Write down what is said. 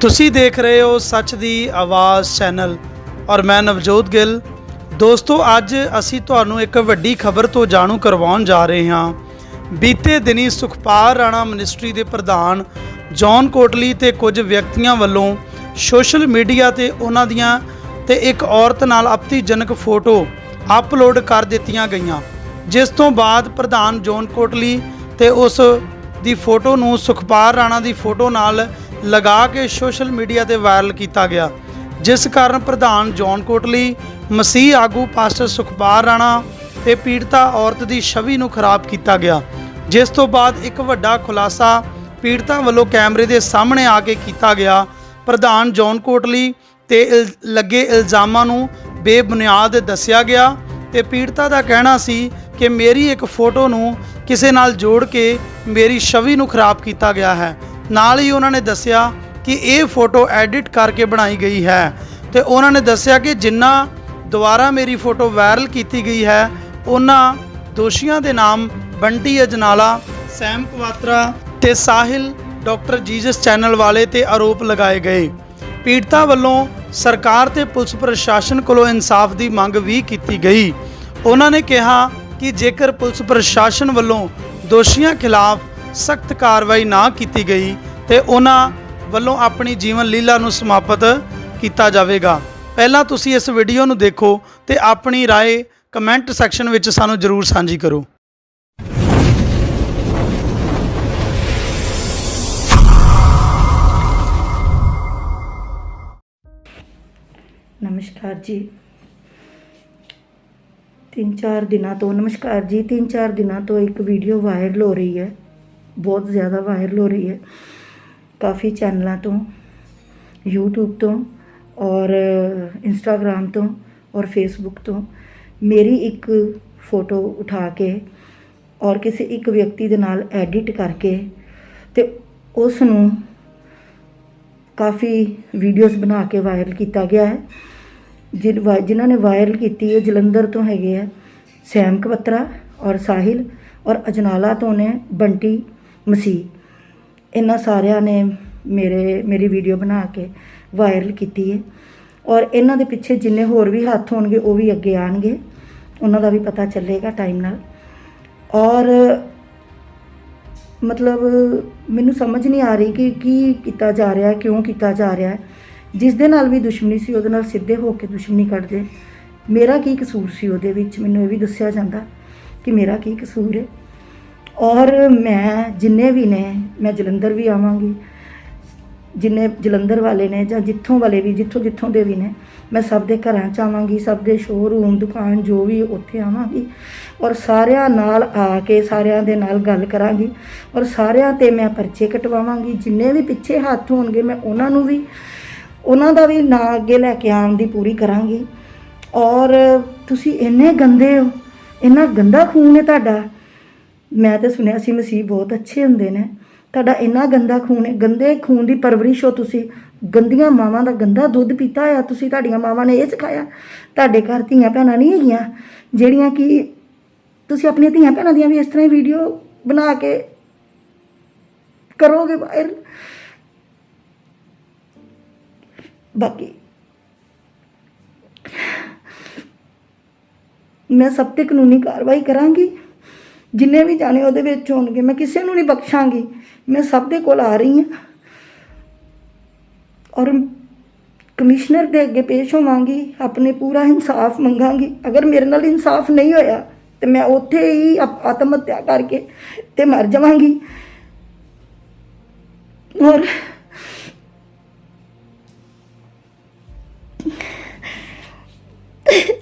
ਤੁਸੀਂ ਦੇਖ ਰਹੇ ਹੋ ਸੱਚ ਦੀ ਆਵਾਜ਼ ਚੈਨਲ ਔਰ ਮੈਂ ਨਵਜੋਤ ਗਿੱਲ। ਦੋਸਤੋ, ਅੱਜ ਅਸੀਂ ਤੁਹਾਨੂੰ ਇੱਕ ਵੱਡੀ ਖਬਰ ਤੋਂ ਜਾਣੂ ਕਰਵਾਉਣ ਜਾ ਰਹੇ ਹਾਂ। ਬੀਤੇ ਦਿਨੀ ਸੁਖਪਾਲ ਰਾਣਾ ਮਿਨਿਸਟਰੀ ਦੇ ਪ੍ਰਧਾਨ ਜੌਨ ਕੋਟਲੀ ਤੇ ਕੁਝ ਵਿਅਕਤੀਆਂ ਵੱਲੋਂ ਸੋਸ਼ਲ ਮੀਡੀਆ ਤੇ ਉਹਨਾਂ ਦੀਆਂ ਤੇ ਇੱਕ ਔਰਤ ਨਾਲ ਆਪਤੀਜਨਕ ਫੋਟੋ ਅਪਲੋਡ ਕਰ ਦਿੱਤੀਆਂ ਗਈਆਂ। ਜਿਸ ਤੋਂ ਬਾਅਦ ਪ੍ਰਧਾਨ ਜੌਨ ਕੋਟਲੀ ਤੇ ਉਸ ਦੀ ਫੋਟੋ ਨੂੰ ਸੁਖਪਾਲ ਰਾਣਾ ਦੀ ਫੋਟੋ ਨਾਲ ਲਗਾ ਕੇ ਸੋਸ਼ਲ ਮੀਡੀਆ ਤੇ ਵਾਇਰਲ ਕੀਤਾ ਗਿਆ, ਜਿਸ ਕਾਰਨ ਪ੍ਰਧਾਨ ਜੌਨ ਕੋਟਲੀ, ਮਸੀਹ ਆਗੂ ਪਾਸਟਰ ਸੁਖਪਾਲ ਰਾਣਾ ਤੇ ਪੀੜਤਾ ਔਰਤ ਦੀ ਛਵੀ ਨੂੰ ਖਰਾਬ ਕੀਤਾ ਗਿਆ, ਜਿਸ ਤੋਂ ਬਾਅਦ ਇੱਕ ਵੱਡਾ ਖੁਲਾਸਾ ਪੀੜਤਾ ਵੱਲੋਂ ਕੈਮਰੇ ਦੇ ਸਾਹਮਣੇ ਆ ਕੇ ਕੀਤਾ ਗਿਆ। ਪ੍ਰਧਾਨ ਜੌਨ ਕੋਟਲੀ ਤੇ ਇਲ- ਲੱਗੇ ਇਲਜ਼ਾਮਾਂ ਨੂੰ ਬੇਬੁਨਿਆਦ ਦੱਸਿਆ ਗਿਆ ਤੇ ਪੀੜਤਾ ਦਾ ਕਹਿਣਾ ਸੀ ਕਿ ਮੇਰੀ ਇੱਕ ਫੋਟੋ ਨੂੰ ਕਿਸੇ ਨਾਲ ਜੋੜ ਕੇ ਮੇਰੀ ਛਵੀ ਨੂੰ ਖਰਾਬ ਕੀਤਾ ਗਿਆ ਹੈ। ਨਾਲ ਹੀ ਉਹਨਾਂ ਨੇ ਦੱਸਿਆ ਕਿ ਇਹ ਫੋਟੋ ਐਡਿਟ ਕਰਕੇ ਬਣਾਈ ਗਈ ਹੈ। ਤੇ ਉਹਨਾਂ ਨੇ ਦੱਸਿਆ ਕਿ ਜਿੰਨਾ ਦੁਬਾਰਾ ਮੇਰੀ ਫੋਟੋ ਵਾਇਰਲ ਕੀਤੀ ਗਈ ਹੈ, ਉਹਨਾਂ ਦੋਸ਼ੀਆਂ ਦੇ ਨਾਮ ਬੰਟੀ ਅਜਨਾਲਾ, ਸੈਮ ਕਵਾਤਰਾ ਤੇ ਸਾਹਿਲ ਡਾਕਟਰ ਜੀਸਸ ਚੈਨਲ ਵਾਲੇ ਤੇ ਆਰੋਪ ਲਗਾਏ ਗਏ। ਪੀੜਤਾ ਵੱਲੋਂ ਸਰਕਾਰ ਤੇ ਪੁਲਿਸ ਪ੍ਰਸ਼ਾਸਨ ਕੋਲੋਂ ਇਨਸਾਫ ਦੀ ਮੰਗ ਵੀ ਕੀਤੀ ਗਈ। ਉਹਨਾਂ ਨੇ ਕਿਹਾ ਕਿ ਜੇਕਰ ਪੁਲਿਸ ਪ੍ਰਸ਼ਾਸਨ ਵੱਲੋਂ ਦੋਸ਼ੀਆਂ ਖਿਲਾਫ ਸਖਤ ਕਾਰਵਾਈ ਨਾ ਕੀਤੀ ਗਈ ਤੇ ਉਹਨਾਂ ਵੱਲੋਂ ਆਪਣੀ ਜੀਵਨ ਲੀਲਾ ਨੂੰ ਸਮਾਪਤ ਕੀਤਾ ਜਾਵੇਗਾ ਪਹਿਲਾਂ ਤੁਸੀਂ ਇਸ ਵੀਡੀਓ ਨੂੰ ਦੇਖੋ ਤੇ ਆਪਣੀ رائے ਕਮੈਂਟ ਸੈਕਸ਼ਨ ਵਿੱਚ ਸਾਨੂੰ ਜਰੂਰ ਸਾਂਝੀ ਕਰੋ ਨਮਸਕਾਰ ਜੀ ਤਿੰਨ ਚਾਰ ਦਿਨਾਂ ਤੋਂ ਨਮਸਕਾਰ ਜੀ ਤਿੰਨ ਚਾਰ ਦਿਨਾਂ ਤੋਂ ਇੱਕ ਵੀਡੀਓ ਵਾਇਰਲ ਹੋ ਰਹੀ ਹੈ ਬਹੁਤ ਜ਼ਿਆਦਾ ਵਾਇਰਲ ਹੋ ਰਹੀ ਹੈ ਕਾਫੀ ਚੈਨਲਾਂ ਤੋਂ, YouTube ਤੋਂ ਔਰ Instagram ਤੋਂ ਔਰ Facebook ਤੋਂ ਮੇਰੀ ਇੱਕ ਫੋਟੋ ਉਠਾ ਕੇ ਔਰ ਕਿਸੇ ਇੱਕ ਵਿਅਕਤੀ ਦੇ ਨਾਲ ਐਡਿਟ ਕਰਕੇ ਤੇ ਉਸ ਨੂੰ ਕਾਫੀ ਵੀਡੀਓਜ਼ ਬਣਾ ਕੇ ਵਾਇਰਲ ਕੀਤਾ ਗਿਆ ਹੈ। ਜਿਨ- ਵਾ- ਜਿਨ੍ਹਾਂ ਨੇ ਵਾਇਰਲ ਕੀਤੀ ਹੈ, ਜਲੰਧਰ ਤੋਂ ਹੈਗੇ ਆ ਸੈਮ ਕਵਤਰਾ ਔਰ ਸਾਹਿਲ ਔਰ ਅਜਨਾਲਾ ਤੋਂ ਨੇ ਬੰਟੀ ਮਸੀਹ। ਇਹਨਾਂ ਸਾਰਿਆਂ ਨੇ ਮੇਰੇ, ਮੇਰੀ ਵੀਡੀਓ ਬਣਾ ਕੇ ਵਾਇਰਲ ਕੀਤੀ ਹੈ ਔਰ ਇਹਨਾਂ ਦੇ ਪਿੱਛੇ ਜਿੰਨੇ ਹੋਰ ਵੀ ਹੱਥ ਹੋਣਗੇ, ਉਹ ਵੀ ਅੱਗੇ ਆਣਗੇ। ਉਹਨਾਂ ਦਾ ਵੀ ਪਤਾ ਚੱਲੇਗਾ ਟਾਈਮ ਨਾਲ। ਔਰ ਮਤਲਬ ਮੈਨੂੰ ਸਮਝ ਨਹੀਂ ਆ ਰਹੀ ਕਿ ਕੀ ਕੀਤਾ ਜਾ ਰਿਹਾ, ਕਿਉਂ ਕੀਤਾ ਜਾ ਰਿਹਾ। ਜਿਸ ਦੇ ਨਾਲ ਵੀ ਦੁਸ਼ਮਣੀ ਸੀ, ਉਹਦੇ ਨਾਲ ਸਿੱਧੇ ਹੋ ਕੇ ਦੁਸ਼ਮਣੀ ਕੱਢਦੇ। ਮੇਰਾ ਕੀ ਕਸੂਰ ਸੀ ਉਹਦੇ ਵਿੱਚ? ਮੈਨੂੰ ਇਹ ਵੀ ਦੱਸਿਆ ਜਾਂਦਾ ਕਿ ਮੇਰਾ ਕੀ ਕਸੂਰ ਹੈ ਔਰ ਮੈਂ ਜਿੰਨੇ ਵੀ ਨੇ, ਮੈਂ ਜਲੰਧਰ ਵੀ ਆਵਾਂਗੀ। ਜਿੰਨੇ ਜਲੰਧਰ ਵਾਲੇ ਨੇ ਜਾਂ ਜਿੱਥੋਂ ਵਾਲੇ ਵੀ, ਜਿੱਥੋਂ ਜਿੱਥੋਂ ਦੇ ਵੀ ਨੇ, ਮੈਂ ਸਭ ਦੇ ਘਰਾਂ ਚ ਆਵਾਂਗੀ, ਸਭ ਦੇ ਸ਼ੋਰੂਮ ਦੁਕਾਨ ਜੋ ਵੀ ਉੱਥੇ ਆਵਾਂਗੀ। ਔਰ ਸਾਰਿਆਂ ਨਾਲ ਆ ਕੇ, ਸਾਰਿਆਂ ਦੇ ਨਾਲ ਗੱਲ ਕਰਾਂਗੀ। ਔਰ ਸਾਰਿਆਂ ਤੇ ਮੈਂ ਪਰਚੇ ਕਟਵਾਵਾਂਗੀ। ਜਿੰਨੇ ਵੀ ਪਿੱਛੇ ਹੱਥ ਹੋਣਗੇ, ਮੈਂ ਉਹਨਾਂ ਨੂੰ ਵੀ, ਉਹਨਾਂ ਦਾ ਵੀ ਨਾਂ ਅੱਗੇ ਲੈ ਕੇ ਆਉਣ ਦੀ ਪੂਰੀ ਕਰਾਂਗੀ। ਔਰ ਤੁਸੀਂ ਇੰਨੇ ਗੰਦੇ ਹੋ। ਇੰਨਾ ਗੰਦਾ ਖੂਨ ਹੈ ਤੁਹਾਡਾ। ਮੈਂ ਤਾਂ ਸੁਣਿਆ ਸੀ ਮਸੀਹ ਬਹੁਤ ਅੱਛੇ ਹੁੰਦੇ ਨੇ। ਤੁਹਾਡਾ ਇੰਨਾ ਗੰਦਾ ਖੂਨ ਹੈ, ਗੰਦੇ ਖੂਨ ਦੀ ਪਰਵਰਿਸ਼ ਹੋ ਤੁਸੀਂ। ਗੰਦੀਆਂ ਮਾਵਾਂ ਦਾ ਗੰਦਾ ਦੁੱਧ ਪੀਤਾ ਆ ਤੁਸੀਂ ਤੁਹਾਡੀਆਂ ਮਾਵਾਂ ਨੇ ਇਹ ਸਿਖਾਇਆ। ਤੁਹਾਡੇ ਘਰ ਧੀਆਂ ਭੈਣਾਂ ਨਹੀਂ ਹੈਗੀਆਂ, ਜਿਹੜੀਆਂ ਕਿ ਤੁਸੀਂ ਆਪਣੀਆਂ ਧੀਆਂ ਭੈਣਾਂ ਦੀਆਂ ਵੀ ਇਸ ਤਰ੍ਹਾਂ ਹੀ ਵੀਡੀਓ ਬਣਾ ਕੇ ਕਰੋਗੇ ਵਾਇਰਲ ਬਾਕੀ ਮੈਂ ਸਭ ਤੇ ਕਾਨੂੰਨੀ ਕਾਰਵਾਈ ਕਰਾਂਗੀ। ਜਿੰਨੇ ਵੀ ਜਾਣੇ ਉਹਦੇ ਵਿੱਚ ਹੋਣਗੇ, ਮੈਂ ਕਿਸੇ ਨੂੰ ਨਹੀਂ ਬਖਸ਼ਾਂਗੀ। ਮੈਂ ਸਭ ਦੇ ਕੋਲ ਆ ਰਹੀ ਹਾਂ। ਔਰ ਕਮਿਸ਼ਨਰ ਦੇ ਅੱਗੇ ਪੇਸ਼ ਹੋਵਾਂਗੀ, ਆਪਣੇ ਪੂਰਾ ਇਨਸਾਫ ਮੰਗਾਂਗੀ। ਅਗਰ ਮੇਰੇ ਨਾਲ ਇਨਸਾਫ ਨਹੀਂ ਹੋਇਆ, ਤੇ ਮੈਂ ਉੱਥੇ ਹੀ ਆਪ- ਆਤਮ ਹੱਤਿਆ ਕਰਕੇ ਤੇ ਮਰ ਜਾਵਾਂਗੀ। ਔਰ